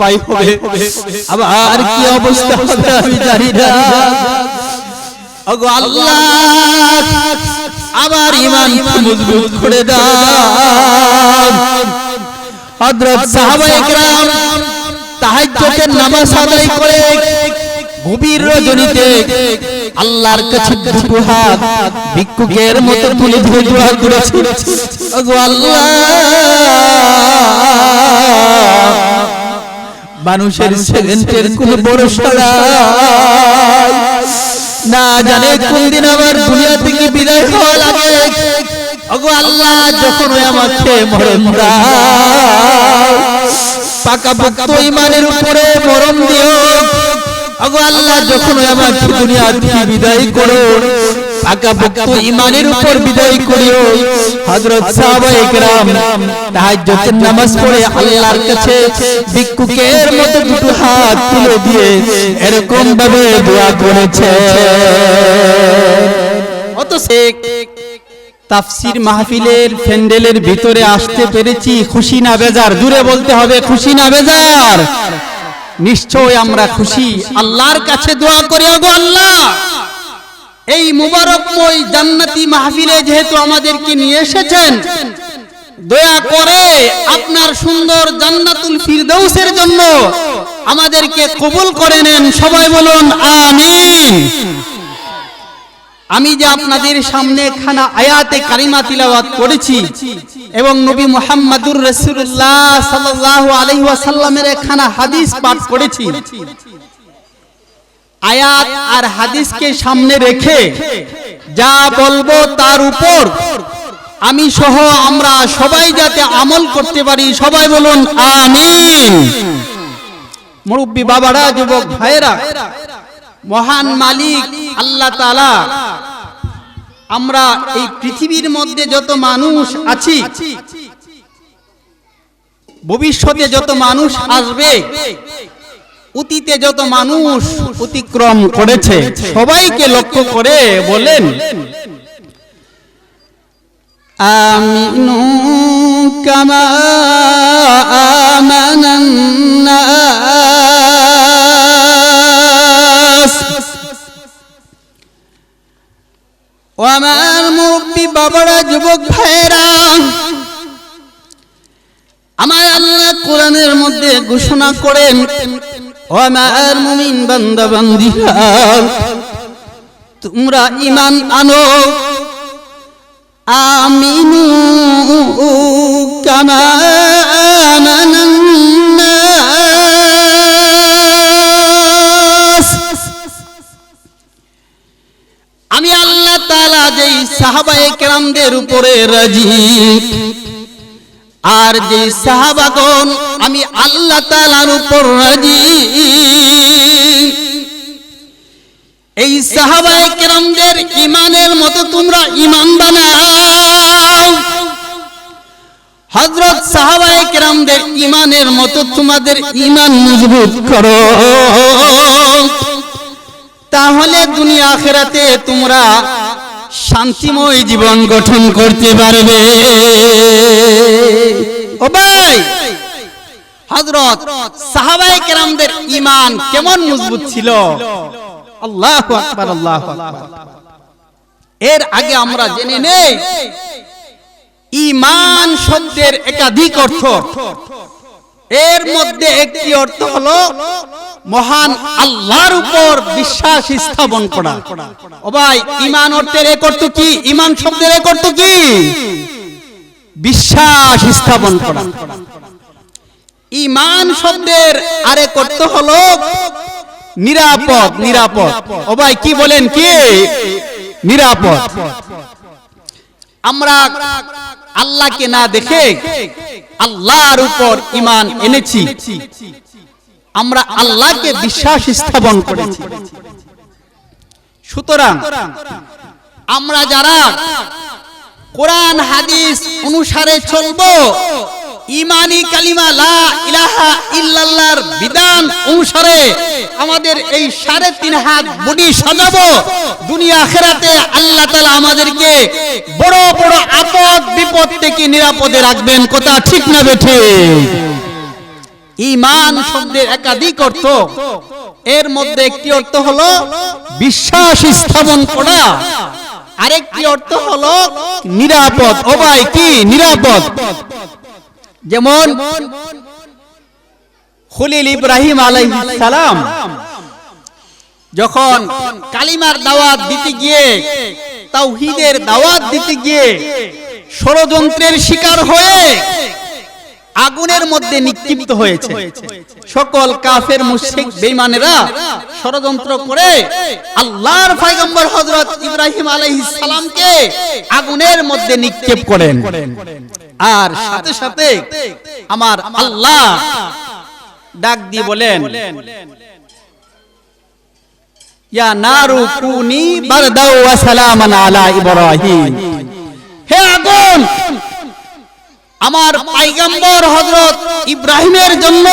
উপায় হবে। আবার কি অবস্থা হবে আমি জানি না। ওগো আল্লাহ, আবার ইমান মজবুত করে দাও। হযরত সাহাবায়ে কেরাম তাহাজ্জুদের নামাজ আদায় করে গভীর রজনীতে আল্লাহর কাছে দুটো হাত ভিক্ষুকের মতো তুলে ধরে দোয়া করেছে। ওগো আল্লাহ মানুষের সেকেন্ডের কোনো নাই না জানে কোন দিন আমার দুনিয়া থেকে বিদায় হওয়া লাগে। ওগো আল্লাহ যখন ওই আমাকে মরণ দাও পাকা পোক্ত ইমানের উপরে মরণ দিও। ওগো আল্লাহ যখন ওই আমাকে দুনিয়া থেকে বিদায় করো। পোক্ত ইমানের উপর বিদায় করিও। হযরত সাহাবায়ে তাহাজ্জুদের নামাজ পড়ে আল্লাহর কাছে ভিক্ষুকের মতো দুটো হাত তুলে দিয়ে এরকম ভাবে দোয়া করেছে। অত তাফসির মাহফিলের প্যান্ডেলের ভিতরে আসতে পেরেছি খুশি না বেজার। দূরে বলতে হবে খুশি না বেজার। নিশ্চয় আমরা খুশি। আল্লাহর কাছে দোয়া করি ওগো আল্লাহ। এই মুবারকময় জান্নাতি মাহফিলে যেহেতু আমাদেরকে নিয়ে এসেছেন, দয়া করে আপনার সুন্দর জান্নাতুল ফিরদৌসের জন্য আমাদেরকে কবুল করে নেন, সবাই বলুন আমিন। আমি যে আপনাদের সামনে খানা আয়াতে কারিমা তিলাওয়াত করেছি এবং নবী মুহাম্মাদুর রাসূলুল্লাহ সাল্লাল্লাহু আলাইহি ওয়াসাল্লামের খানা হাদিস পাঠ করেছি। আয়াত আর হাদিসকে সামনে রেখে যা বলব তার উপর। আমি সহ আমরা সবাই যাতে আমল করতে পারি, সবাই বলুন আমিন। মুরব্বী বাবারা, যুবক ভাইয়েরা, মহান মালিক আল্লাহ তাআলা, আমরা এই পৃথিবীর মধ্যে যত মানুষ আছি, ভবিষ্যতে যত মানুষ আসবে অতীতে যত মানুষ অতিক্রম করেছে, সবাইকে লক্ষ্য করে বলেন আমিনু কামা ও আমার মুরব্বী বাবারা, যুবক ভাইয়েরা, আমার আল্লাহ কোরআনের মধ্যে ঘোষণা করেন ও আমার মুমিন বান্দা তোমরা ইমান আনো। আমিনু আমি আল্লাহ তালা যেই সাহাবায়ে কেরামদের উপরে রাজি। আর যে সাহাবাগন আমি আল্লাহ তাআলার উপর রাজি। এই সাহাবায়ে কেরামদের ইমানের মতো তোমরা ইমান বানাও। হযরত সাহাবায়ে কেরামদের ইমানের মতো তোমাদের ইমান মজবুত করো। তাহলে দুনিয়া আখেরাতে তোমরা শান্তিময় জীবন গঠন করতে পারবে। ও ভাই, হযরত সাহাবায়ে কেরামদের ঈমান কেমন মজবুত ছিল? আল্লাহু আকবার, আল্লাহু এর আগে আমরা জেনে নেই, ঈমান শব্দের একাধিক অর্থ। এর মধ্যে একটি অর্থ হলো মহান আল্লাহর উপর বিশ্বাস স্থাপন করা। ও ভাই, ইমান অর্থের এক অর্থ কি? ইমান শব্দের এক অর্থ কি? বিশ্বাস স্থাপন করা। ইমান শব্দের আরেক অর্থ হলো নিরাপদ নিরাপদ। ও ভাই, কি বলেন কি? নিরাপদ। আমরা আল্লাহকে না দেখে আল্লাহর উপর ইমান এনেছি। আমরা আল্লাহকে বিশ্বাস স্থাপন করেছি। সুতরাং আমরা যারা কোরআন হাদিস অনুসারে চলবো ইমানি কালিমা লা ইলাহা ইল্লাল্লাহর বিধান অনুসারে আমাদের এই সাড়ে তিন হাত বডি সাজাবো। দুনিয়া আখেরাতে আল্লাহ তাআলা আমাদেরকে বড় বড় আপদ বিপদ থেকে নিরাপদে রাখবেন। কথা ঠিক না বেঠে ইমান শব্দের একাধিক অর্থ। এর মধ্যে একটি অর্থ হলো বিশ্বাস স্থাপন করা। আরেকটি অর্থ হলো নিরাপদ। ও ভাই, কি? নিরাপদ। যেমন খলিল ইব্রাহিম আলাইহিস সালাম, যখন কালিমার দাওয়াত দিতে গিয়ে, তাওহীদের দাওয়াত দিতে গিয়ে ষড়যন্ত্রের শিকার হয়ে আগুনের মধ্যে নিক্ষিপ্ত হয়েছে। সকল কাফের, মুশরিক, বেঈমানেরা ষড়যন্ত্র করে আল্লাহর পয়গম্বর হযরত ইব্রাহিম আলাইহিস সালামকে আগুনের মধ্যে নিক্ষেপ করেন। আর সাথে সাথে আমার আল্লাহ ডাক দিয়ে বলেন, ইয়া নারু কুনি বারদাও ওয়া সালামান আলা ইব্রাহিম। হে আগুন, আমার পয়গম্বর হযরত ইব্রাহিমের জন্য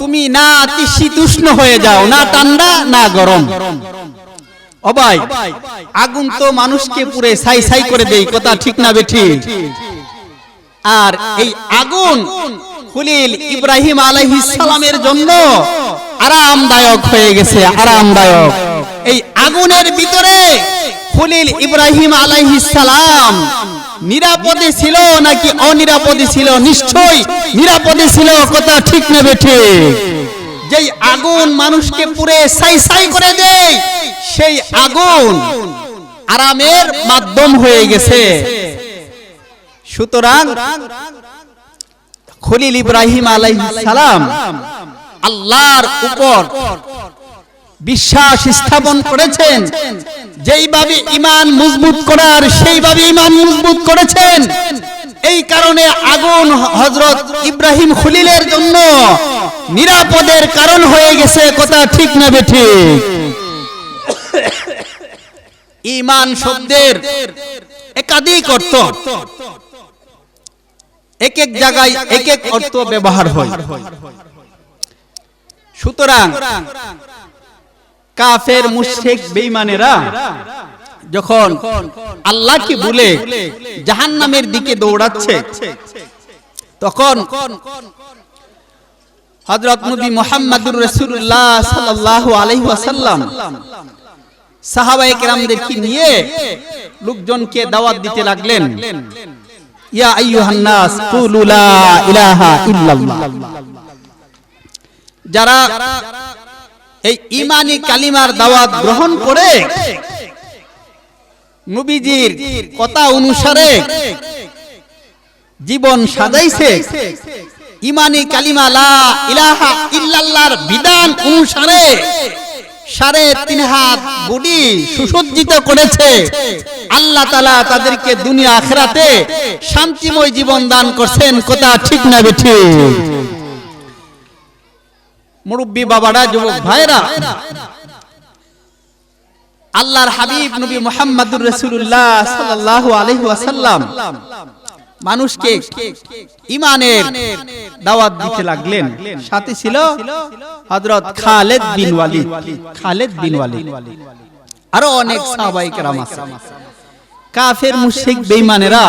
তুমি না অতি শীতুষ্ণ হয়ে যাও, না ঠান্ডা, না গরম। ভাই, আগুন তো মানুষকে পুরে সাই সাই করে দেই কথা ঠিক না বেঠি? আর এই আগুন খলিল ইব্রাহিম আলাইহিস সালামের জন্য আরামদায়ক হয়ে গেছে, আরামদায়ক। এই আগুনের ভিতরে খলিল ইব্রাহিম আলাইহিস সালাম। নিরাপদে ছিল নাকি অনিরাপদে ছিল? নিশ্চয়ই নিরাপদে ছিল, কথা ঠিক না বেঠে। যেই আগুন মানুষকে পুরে সাই সাই করে দেয়, সেই আগুন আরামের মাধ্যম হয়ে গেছে। সুতরাং খলিল ইব্রাহিম আলাইহিস সালাম আল্লাহর উপর বিশ্বাস স্থাপন করেছেন। যেইভাবে ইমান মজবুত করার, সেইভাবে ইমান মজবুত করেছেন। এই কারণে আগুন হজরত ইব্রাহিম খলিলের জন্য নিরাপদের কারণ হয়ে গেছে কথা ঠিক না বেঠি। ইমান শব্দের একাধিক অর্থ। এক এক জায়গায় এক এক অর্থ ব্যবহার হয়। সুতরাং কাফের মুশরিক বেঈমানেরা যখন আল্লাহকে বলে জাহান্নামের দিকে দৌড়াচ্ছে, তখন হযরত নবী মুহাম্মদুর রাসূলুল্লাহ সাল্লাল্লাহু আলাইহি ওয়াসাল্লাম সাহাবায়ে কেরামদেরকে নিয়ে লোকজনকে দাওয়াত দিতে লাগলেন। ইয়া আইয়ুহান নাস কুলু লা ইলাহা ইল্লাল্লাহ। যারা এই ইমানি কালিমার দাওয়াত গ্রহণ করে নবীজির কথা অনুসারে জীবন সাজাইছে। ইমানি কালিমা লা ইলাহা ইল্লাল্লাহর বিধান অনুসারে সাড়ে তিন হাত বুড়ি সুসজ্জিত করেছে। আল্লাহ তালা তাদেরকে দুনিয়া আখরাতে শান্তিময় জীবন দান করছেন। কথা ঠিক না বেঠি মুরব্বী বাবারা, যুবক ভাইরা। আল্লাহর হাবিব নবী মুহাম্মদুর রাসূলুল্লাহ সাল্লাল্লাহু আলাইহি ওয়াসাল্লাম মানুষকে ইমানের দাওয়াত দিতে লাগলেন। সাথে ছিল হযরত খালেদ বিন ওয়ালিদ। খালেদ বিন ওয়ালিদ। আরও অনেক সাহাবায়ে কেরাম আছে। কাফের মুশরিক বেঈমানেরা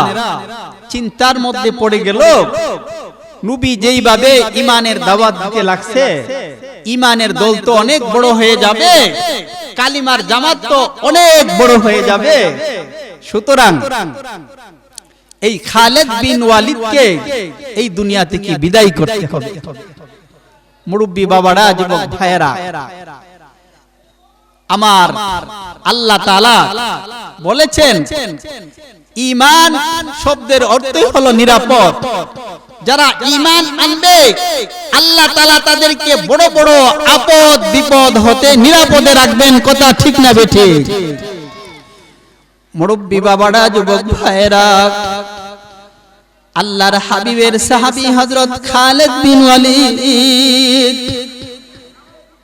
চিন্তার মধ্যে পড়ে গেল নবী যেইভাবে ইমানের দাওয়াত দিতে লাগছে, ইমানের দল তো অনেক বড় হয়ে যাবে, কালিমার জামাত তো অনেক বড় হয়ে যাবে। সুতরাং এই খালেদ বিন ওয়ালিদকে এই দুনিয়া থেকে বিদায় করতে হবে। মুরব্বী বাবারা, যুবক ভাইয়েরা, আমার আল্লাহ তাআলা বলেছেন, ইমান শব্দের অর্থই হলো নিরাপদ। যারা ইমান আনবে আল্লাহ তালা তাদেরকে বড় বড় আপদ বিপদ হতে নিরাপদে রাখবেন কথা ঠিক না বেঠি মুরব্বী বাবারা যুবক ভাইরা আল্লাহর হাবিবের সাহাবী হজরত খালেদ বিন ওয়ালিদ।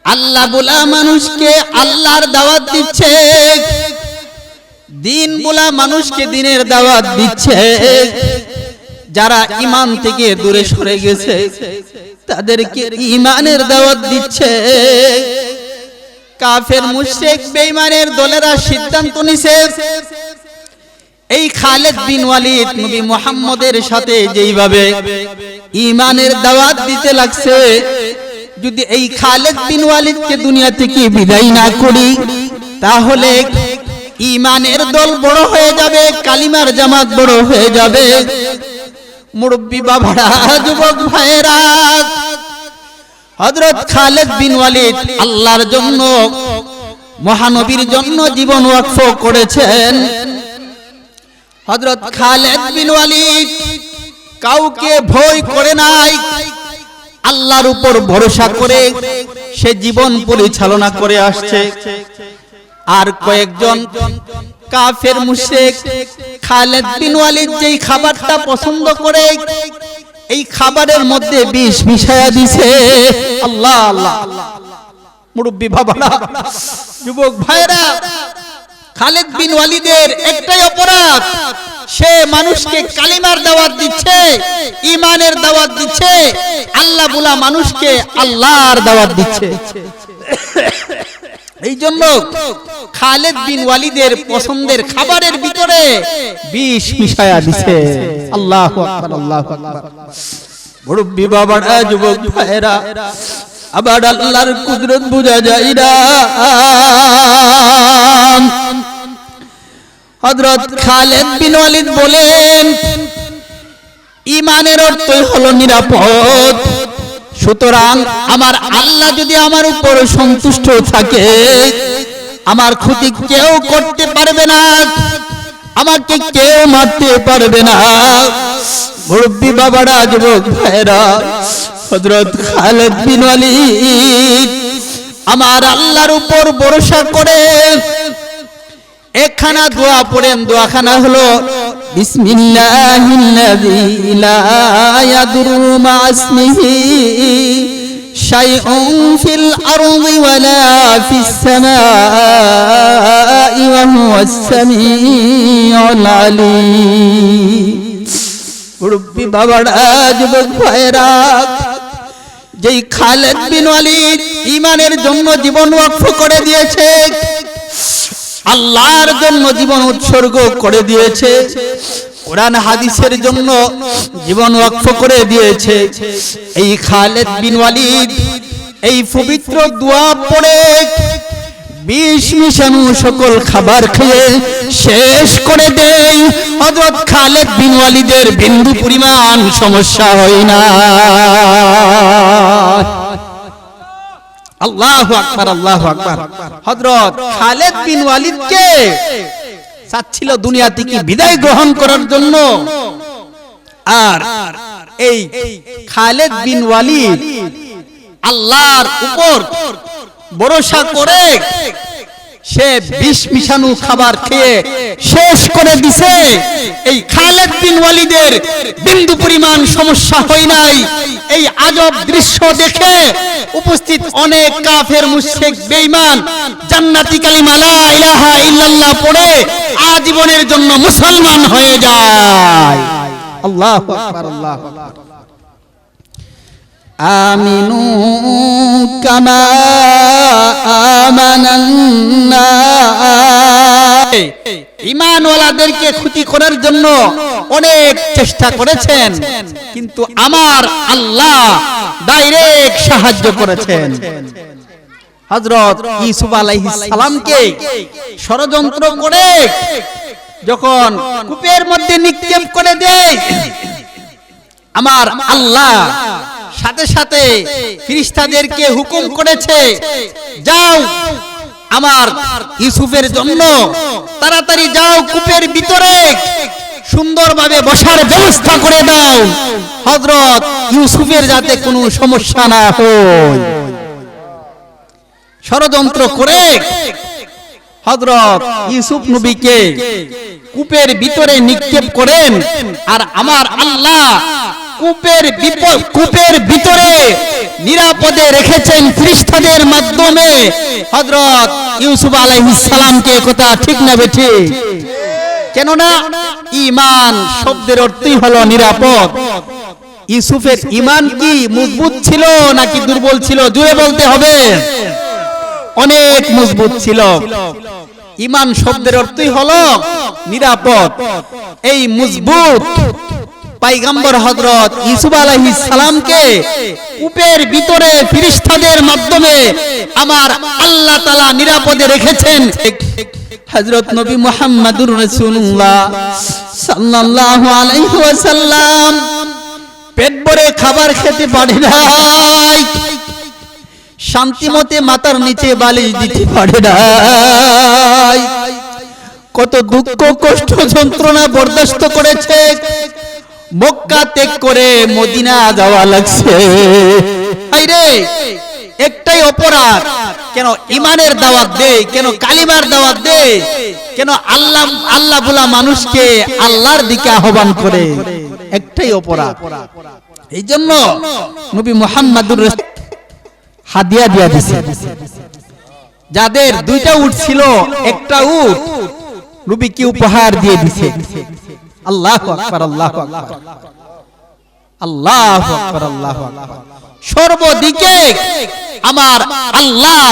আল্লাহ বোলা মানুষকে আল্লাহর দাওয়াত দিচ্ছে। দিন বোলা মানুষকে দিনের দাওয়াত দিচ্ছে। যারা ইমান থেকে দূরে সরে গেছে, তাদেরকে ইমানের দাওয়াত দিচ্ছে। কাফের মুশরিক বেঈমানের দলেরা সিদ্ধান্ত নিছে, এই খালেদ বিন ওয়ালিদ নবী মুহাম্মদের সাথে যেইভাবে ইমানের দাওয়াত দিতে লাগছে, যদি এই খালেদ বিন ওয়ালিদকে দুনিয়া থেকে বিদায় না করি, তাহলে ইমানের দল বড় হয়ে যাবে, কালিমার জামাত বড় হয়ে যাবে। মুরব্বী বাবারা, যুবক ভাইয়েরা, হযরত খালেদ বিন ওয়ালিদ আল্লাহর জন্য, মহানবীর জন্য জীবন ওয়াকফ করেছেন। হযরত খালেদ বিন ওয়ালিদ কাউকে ভয় করে নাই, আল্লাহর উপর ভরসা করে সে জীবন পরিচালনা করে আসছে। আর কয়েকজন কাফের মুশরিক খালেদ বিন ওয়ালিদ যেই খাবারটা পছন্দ করে এই খাবারের মধ্যে বিষ মিশায়া দিছে। আল্লাহ আল্লাহ মুরব্বী বাবারা যুবক ভাইরা খালেদ বিন ওয়ালিদের একটাই অপরাধ সে মানুষকে কালিমার দাওয়াত দিচ্ছে ইমানের দাওয়াত দিচ্ছে আল্লাহ বুলা মানুষকে আল্লাহর দাওয়াত দিচ্ছে। এই জন্য খালেদ বিন ওয়ালিদের পছন্দের খাবারের ভিতরে বিষ মিশায়া দিছে। আল্লাহ আকবার আল্লাহ আকবার। মুরব্বী বাবারা যুবক ভাইরা আবার আল্লাহর কুদরত বুঝা যায় না। হযরত খালেদ বিন ওয়ালিদ বলেন ইমানের অর্থই হলো নিরাপদ। সুতরাং আমার আল্লাহ যদি আমার উপর সন্তুষ্ট থাকে, আমার ক্ষতি কেউ করতে পারবে না, আমাকে কেউ মারতে পারবে না। মুরব্বী বাবারা, যুবক ভাইরা হযরত খালেদ বিন ওয়ালিদ, আমার আল্লাহর উপর ভরসা করে, একখানা দোয়া পড়েন, দোয়াখানা হলো বিসমিল্লাহিল্লাযী লা ইয়াদুরু মা ইসমিহি শাইউন ফিল আরদি ওয়ালা ফিস সামাই ওয়া হুয়াস সামিউল আলীম। মুরব্বী বাবারা যুবক ভাইরা যেই খালেদ বিন ওয়ালিদ ইমানের জন্য জীবন ওয়াকফ করে দিয়েছে। আল্লাহর জন্য জীবন উৎসর্গ করে দিয়েছে। কোরআন হাদিসের জন্য জীবন ওয়াকফ করে দিয়েছে। এই খালেদ বিন ওয়ালিদ, এই পবিত্র দোয়া পড়ে বিষ মিশানো সকল খাবার খেয়ে শেষ করে দেই। হযরত খালেদ বিন ওয়ালিদের বিন্দু পরিমাণ সমস্যা হয় না। আল্লাহু আকবার আল্লাহু আকবার। হযরত খালেদ বিন ওয়ালিদকে চাচ্ছিল দুনিয়া থেকে বিদায় গ্রহণ করার জন্য। আর এই খালেদ বিন ওয়ালিদ আল্লাহর উপর ভরসা করে সে বিষ মিশানো খাবার খেয়ে শেষ করে দিছে। এই খালেদ বিন ওয়ালিদের বিন্দু পরিমাণ সমস্যা হয় নাই। এই আজব দৃশ্য দেখে উপস্থিত অনেক কাফের মুশরিক বেঈমান জান্নাতি কালিমা লা ইলাহা ইল্লাল্লাহ পড়ে আজীবনের জন্য মুসলমান হয়ে যায়। আল্লাহু আকবার আল্লাহু আকবার। آمنوا كما آمن الناس ইমানওয়ালাদেরকে ক্ষতি করার জন্য অনেক চেষ্টা করেছেন কিন্তু আমার আল্লাহ ডাইরেক্ট সাহায্য করেছেন হযরত ইউসুফ আলাইহিস সালামকে ষড়যন্ত্র করে যখন কূপের মধ্যে নিক্ষেপ করে দেয় আমার আল্লাহ। সাথে সাথে ফিরিস্তাদেরকে হুকুম করেছে। যাও। আমার ইউসুফের জন্য তাড়াতাড়ি যাও কূপের ভিতরে। সুন্দরভাবে বসার ব্যবস্থা করে দাও। হযরত ইউসুফের যাতে কোনো সমস্যা না হয়। ষড়যন্ত্র করে হযরত ইউসুফ নবীকে কূপের ভিতরে নিক্ষেপ করেন। আর আমার আল্লাহ কূপের কূপের ভিতরে নিরাপদে রেখেছেন ফিরিস্তাদের মাধ্যমে। হযরত ইউসুফ আলাইহিস সালামকে কথা ঠিক না বেঠি। কেননা ঈমান শব্দের অর্থই হলো নিরাপদ। ইউসুফের ঈমান কি মজবুত ছিল নাকি দুর্বল ছিল? জুড়ে বলতে হবে। অনেক মজবুত ছিল। ইমান শব্দের অর্থই হলো নিরাপদ। এই মজবুত পাইগাম্বর হজরত ইউসুফ আলাইহিস সালামকে কূপের ভিতরে ফিরিস্তাদের মাধ্যমে আমার আল্লাহ তাআলা নিরাপদে রেখেছেন। হযরত নবী মুহাম্মদুর রাসূলুল্লাহ সাল্লাল্লাহু আলাইহি ওয়াসাল্লাম পেট ভরে খাবার খেতে পারে নাই শান্তিমতে মাথার নিচে বালিশ দিতে পারে নাই। কত দুঃখ, কষ্ট, যন্ত্রণা বরদাস্ত করেছে। মক্কা ত্যাগ করে মদিনা যাওয়া লাগছে। একটাই অপরাধ। কেন ইমানের দাওয়াত দে কেন কালিমার দাওয়াত দে কেন আল্লাহ আল্লাহ বলা মানুষকে আল্লাহর দিকে আহ্বান করে। একটাই অপরাধ। এই জন্য নবী মুহাম্মাদুর হাদিয়া দিয়া দিছে। যাদের দুইটা উট ছিল, একটা উট নবী কি উপহার দিয়ে দিছে। আল্লাহু আকবার আল্লাহু আকবার। আল্লাহু আকবার আল্লাহু আকবার। সর্বদিকে আমার আল্লাহ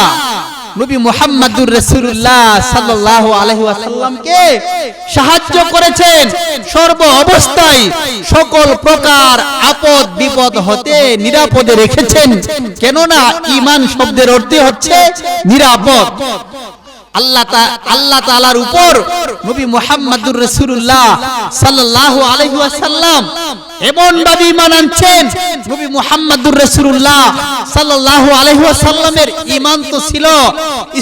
নবী মুহাম্মাদুর রাসূলুল্লাহ সাল্লাল্লাহু আলাইহি ওয়াসাল্লামকে সাহায্য করেছেন। সর্ব অবস্থায় সকল প্রকার আপদ, বিপদ হতে নিরাপদে রেখেছেন। কেননা ঈমান শব্দের অর্থ হচ্ছে নিরাপদ। আল্লাহ আল্লাহ তাআলার উপর নবী মুহাম্মাদুর রাসূলুল্লাহ সাল্লাল্লাহু আলাইহি ওয়াসাল্লাম এমন ভাবে ঈমান আনছেন নবী মুহাম্মাদুর রাসূলুল্লাহ সাল্লাল্লাহু আলাইহি ওয়াসাল্লামের ঈমান তো ছিল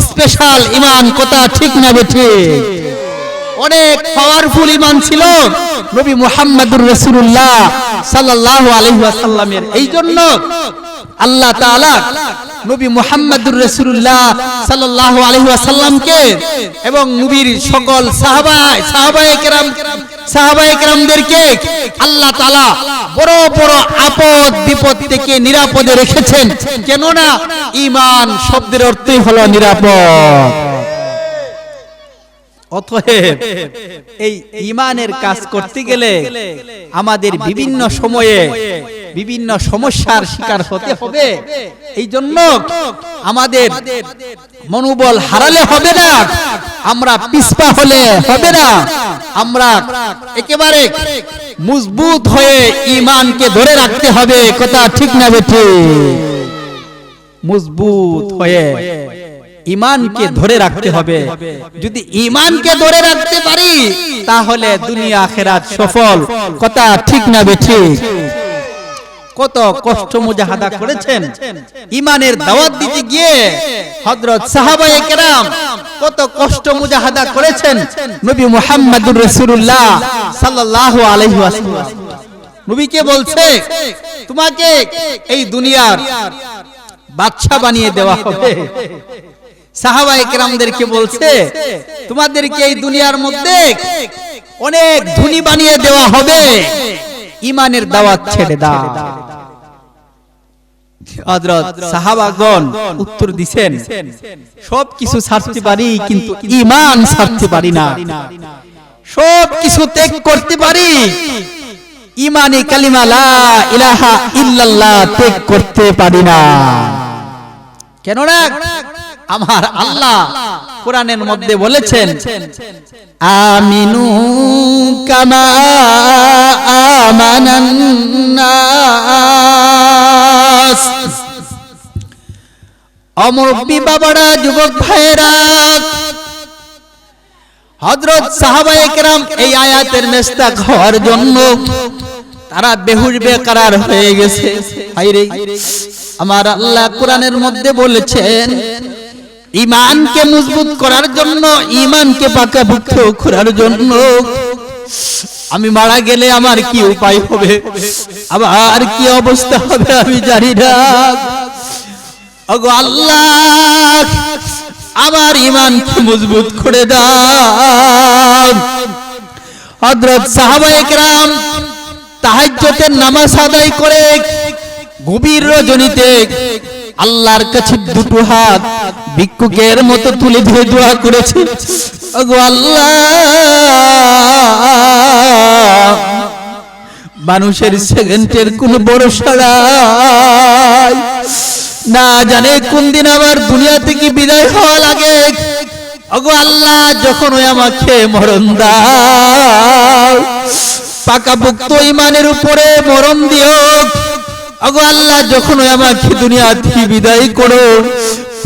স্পেশাল ঈমান, কথা ঠিক না বেঠিক অনেক পাওয়ারফুল ঈমান ছিল নবী মুহাম্মাদুর রাসূলুল্লাহ সাল্লাল্লাহু আলাইহি ওয়াসাল্লামের। এই জন্য আল্লাহ তাআলা নবী মুহাম্মাদুর রাসূলুল্লাহ সাল্লাল্লাহু আলাইহি ওয়াসাল্লামকে এবং নবীর সকল সাহাবা সাহাবায়ে কেরাম আল্লাহ বড় বড় আপদ, বিপদ থেকে নিরাপদে রেখেছেন। কেননা ঈমান শব্দের অর্থই হলো নিরাপদ। অতএব এই ইমানের কাজ করতে গেলে আমাদের বিভিন্ন সময়ে বিভিন্ন সমস্যার শিকার হতে হবে। এই জন্য আমাদের মনোবল হারালে হবে না। আমরা পিছপা হলে হবে না। আমরা একেবারে মজবুত হয়ে ইমানকে ধরে রাখতে হবে। কথা ঠিক না বেঠি? মজবুত হয়ে ইমানকে ধরে রাখতে হবে। যদি ইমানকে ধরে রাখতে পারি, তাহলে দুনিয়া আখেরাত সফল। কথা ঠিক না বেঠি? কত কষ্ট মুজাহাদা করেছেন। ইমানের দাওয়াত দিতে গিয়ে হযরত সাহাবায়ে কেরাম কত কষ্ট মুজাহাদা করেছেন। নবী মুহাম্মদুর রাসূলুল্লাহ সাল্লাল্লাহু আলাইহি ওয়াসাল্লাম। নবীকে বলছে তোমাকে এই দুনিয়ার বাদশা বানিয়ে দেওয়া হবে। সাহাবা একরামদেরকে বলছে তোমাদেরকে এই দুনিয়ার মধ্যে অনেক ধনী বানিয়ে দেওয়া হবে। ইমানের দাওয়াত ছেড়ে সাহাবাগণ উত্তর সব কিছু ছাড়তে পারি, কিন্তু ছাড়তে পারি না। সব কিছু ত্যাগ করতে পারি। ইমানি কালিমা লা ইলাহা ইল্লাল্লাহ ত্যাগ করতে পারি না। কেননা আমার আল্লাহ কোরআনের মধ্যে বলেছেন, আমিনু কামা আমানান্নাস। অমরব্বী বাবারা, যুবক ভাইরা হযরত সাহাবায়ে কেরাম এই আয়াতের মেস্তাক হওয়ার জন্য তারা বেহুশ, বেকারার হয়ে গেছে। আমার আল্লাহ কোরআনের মধ্যে বলেছেন ইমানকে মজবুত করার জন্য, ইমানকে পাকাভুক্ত করার জন্য। আমি মারা গেলে আমার কি উপায় হবে? আবার কি অবস্থা হবে আমি জানি না। আল্লাহ, আমার ইমানকে মজবুত করে দাও। হযরত সাহাবায়ে কেরাম তাহাজ্জুদের নামাজ আদায় করে গভীর রজনীতে আল্লাহর কাছে দুটো হাত। ভিক্ষুকের মতো তুলে ধরে দোয়া করেছে। আল্লাহ। মানুষের সেকেন্ডের কোন ভরসা নাই না জানে কোন দিন আবার দুনিয়া থেকে বিদায় হওয়া লাগে। ওগো আল্লাহ, যখন ওই আমাকে মরণ দাও, পাকাপোক্ত ইমানের উপরে মরণ দিও। ওগো আল্লাহ, যখন আমাকে দুনিয়া থেকে বিদায় করো,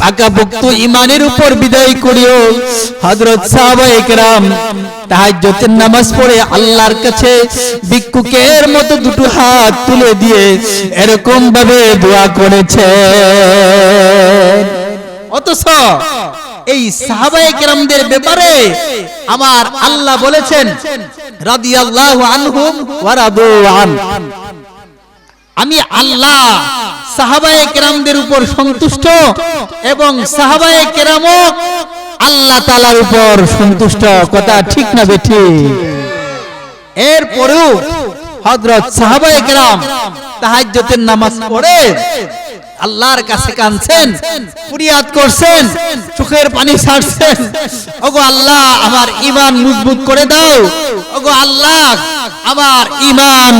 পাকাপোক্ত ইমানের উপর বিদায় করিও। হযরত সাহাবা একরাম তাহাজ্জুদের নামাজ পড়ে আল্লাহর কাছে ভিক্ষুকের মতো দুটো হাত তুলে দিয়ে এরকম ভাবে দোয়া করেছে অথচ এই সাহাবায়ে কেরামদের ব্যাপারে আমার আল্লাহ বলেছেন, রাদিয়াল্লাহু আনহুম ওয়া রাদু আন। আমি আল্লাহ। সাহাবায়ে কেরামদের উপর সন্তুষ্ট এবং সাহাবায়ে কেরামও আল্লাহ তাআলার উপর সন্তুষ্ট। কথা ঠিক না বেঠি? এরপরেও হযরত সাহাবায়ে কেরাম তাহাজ্জুদের নামাজ পড়ে, আল্লাহর কাছে কাঁদছেন, ফরিয়াদ করছেন, চোখের পানি ছাড়ছেন। ওগো আল্লাহ, আমার ঈমান মজবুত করে দাও। ওগো আল্লাহ, আমার ঈমান